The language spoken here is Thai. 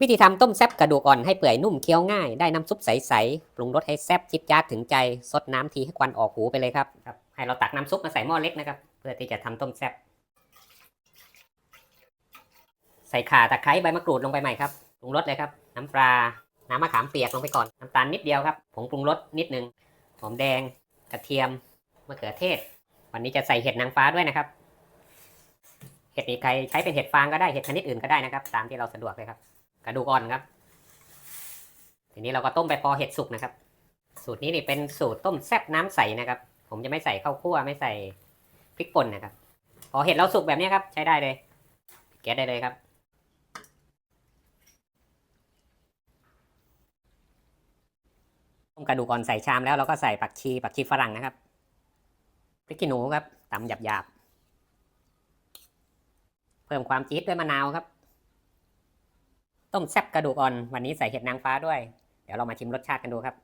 วิธีทำต้มแซบกระดูกอ่อนให้เปื่อยนุ่มเคี้ยวง่าย ได้น้ำซุปใสๆ ปรุงรสให้แซบจิ๊ดจ๊าดถึงใจ ซดน้ำทีให้ควันออกหูไปเลยครับครับ ให้เราตักน้ำซุปมาใส่หม้อเล็กนะครับ เพื่อที่จะทำต้มแซบ ใส่ข่าตะไคร้ใบมะกรูดลงไปใหม่ครับ ปรุงรสเลยครับ น้ำปลา น้ำมะขามเปียกลงไปก่อน น้ำตาลนิดเดียวครับ ผงปรุงรสนิดนึง หอมแดง กระเทียม มะเขือเทศ วันนี้จะใส่เห็ดนางฟ้าด้วยนะครับ เห็ดนี้ใครใช้เป็นเห็ดฟางก็ได้ เห็ดชนิดอื่นก็ได้นะครับ ตามที่เราสะดวกเลยครับ กระดูกอ่อนครับ ทีนี้เราก็ต้มไปพอเห็ดสุกนะครับ สูตรนี้นี่เป็นสูตรต้มแซ่บน้ำใสนะครับ ผมจะไม่ใส่ข้าวคั่วไม่ใส่พริกป่นนะครับ พอเห็ดเราสุกแบบนี้ครับ ใช้ได้เลย แก๊สได้เลยครับต้มกระดูกอ่อนใส่ชามแล้วเราก็ใส่ผักชีผักชีฝรั่งนะครับพริกขี้หนูครับตำหยาบๆเพิ่มความจี๊ดด้วยมะนาวครับ ต้มแซ่บกระดูกอ่อน วันนี้ใส่เห็ดนางฟ้าด้วย เดี๋ยวเรามาชิมรสชาติกันดูครับ